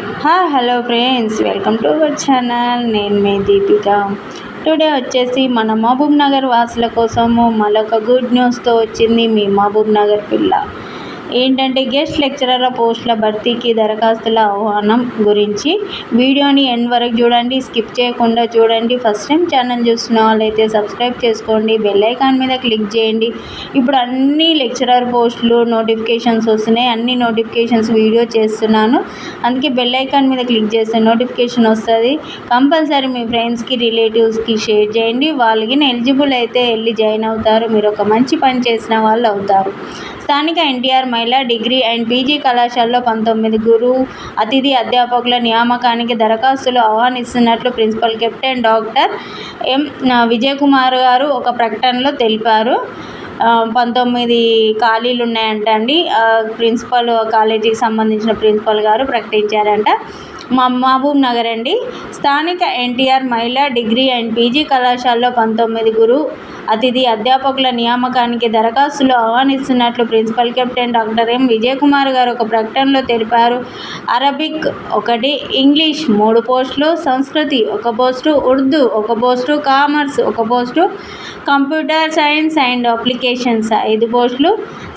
Hi hello friends welcome to our channel. నేను మీ Deepika. Today వచ్చేసి మన మహబూబ్ నగర్ వాసుల కోసము మరొక గుడ్ న్యూస్తో వచ్చింది మీ మహబూబ్ నగర్ పిల్ల. ఏంటంటే గెస్ట్ లెక్చరర్ల పోస్టుల భర్తీకి దరఖాస్తుల ఆహ్వానం గురించి వీడియోని ఎండ్ వరకు చూడండి స్కిప్ చేయకుండా చూడండి. ఫస్ట్ టైం ఛానల్ చూస్తున్న వాళ్ళైతే సబ్స్క్రైబ్ చేసుకోండి. బెల్ ఐకాన్ మీద క్లిక్ చేయండి. ఇప్పుడు అన్ని లెక్చరర్ పోస్టులు నోటిఫికేషన్స్ వస్తున్నాయి. అన్ని నోటిఫికేషన్స్ వీడియో చేస్తున్నాను. అందుకే బెల్ ఐకాన్ మీద క్లిక్ చేస్తే నోటిఫికేషన్ వస్తుంది. కంపల్సరీ మీ ఫ్రెండ్స్కి రిలేటివ్స్కి షేర్ చేయండి. వాళ్ళకి ఎలిజిబుల్ అయితే వెళ్ళి జాయిన్ అవుతారు. మీరు ఒక మంచి పని చేసిన వాళ్ళు అవుతారు. స్థానిక ఎన్టీఆర్ మహిళా డిగ్రీ అండ్ పీజీ కళాశాలలో పంతొమ్మిది గురువు అతిథి అధ్యాపకుల నియామకానికి దరఖాస్తులు ఆహ్వానిస్తున్నట్లు principal captain doctor M Vijayakumar గారు ఒక ప్రకటనలో తెలిపారు. పంతొమ్మిది ఖాళీలు ఉన్నాయంట అండి. ప్రిన్సిపల్ కాలేజీకి సంబంధించిన ప్రిన్సిపల్ గారు ప్రకటించారంట. మా మహబూబ్ నగర్ అండి. స్థానిక ఎన్టీఆర్ మహిళా డిగ్రీ అండ్ పీజీ కళాశాలలో పంతొమ్మిది గురు అతిథి అధ్యాపకుల నియామకానికి దరఖాస్తులు ఆహ్వానిస్తున్నట్లు principal captain doctor M Vijayakumar గారు ఒక ప్రకటనలో తెలిపారు. అరబిక్ ఒకటి ఇంగ్లీష్ మూడు పోస్టులు సంస్కృతి ఒక పోస్టు ఉర్దూ ఒక పోస్టు కామర్స్ ఒక post computer science and application applications. ఐదు పోస్టులు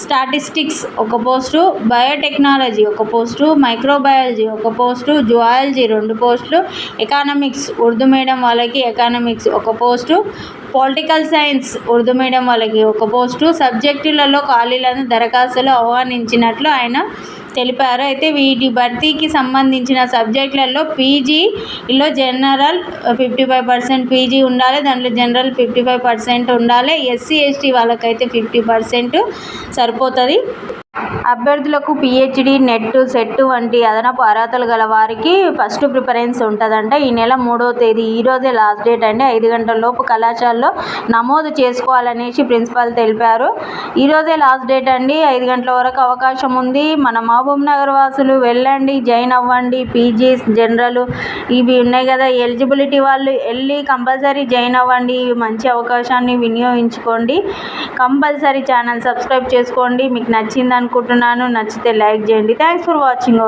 స్టాటిస్టిక్స్ ఒక పోస్టు బయోటెక్నాలజీ ఒక పోస్టు మైక్రోబయాలజీ ఒక పోస్టు జువాలజీ రెండు పోస్టులు ఎకానమిక్స్ ఉర్దూ మీడియం వాళ్ళకి ఎకానమిక్స్ ఒక post political science Urdu medium వాళ్ళకి ఒక పోస్టు. సబ్జెక్టులలో ఖాళీలను దరఖాస్తులు ఆహ్వానించినట్లు ఆయన తెలిపారు. అయితే వీటి భర్తీకి సంబంధించిన సబ్జెక్టులలో పీజీలో general fifty five percent PG ఉండాలి దాంట్లో జనరల్ ఫిఫ్టీ ఫైవ్ పర్సెంట్ ఉండాలి ఎస్సీ ఎస్టీ వాళ్ళకైతే ఫిఫ్టీ పర్సెంట్ సరిపోతుంది. అభ్యర్థులకు పిహెచ్డి నెట్ సెట్ వంటి అదనపు అర్హతలు గల వారికి ఫస్ట్ ప్రిఫరెన్స్ ఉంటుందంట. ఈ నెల మూడవ తేదీ ఈరోజే లాస్ట్ డేట్ అండి. ఐదు గంటల లోపు కళాశాలలో నమోదు చేసుకోవాలనేసి ప్రిన్సిపాల్ తెలిపారు. ఈరోజే లాస్ట్ డేట్ అండి. ఐదు గంటల వరకు అవకాశం ఉంది. మన మహబూబ్ నగర్ వాసులు వెళ్ళండి జాయిన్ అవ్వండి. పీజీస్ జనరల్ ఇవి ఉన్నాయి కదా. ఎలిజిబిలిటీ వాళ్ళు వెళ్ళి కంపల్సరీ జాయిన్ అవ్వండి. మంచి అవకాశాన్ని వినియోగించుకోండి. కంపల్సరీ ఛానల్ సబ్స్క్రైబ్ చేసుకోండి. మీకు నచ్చింది అనుకుంటున్నాను నచ్చితే లైక్ చేయండి. Thanks for watching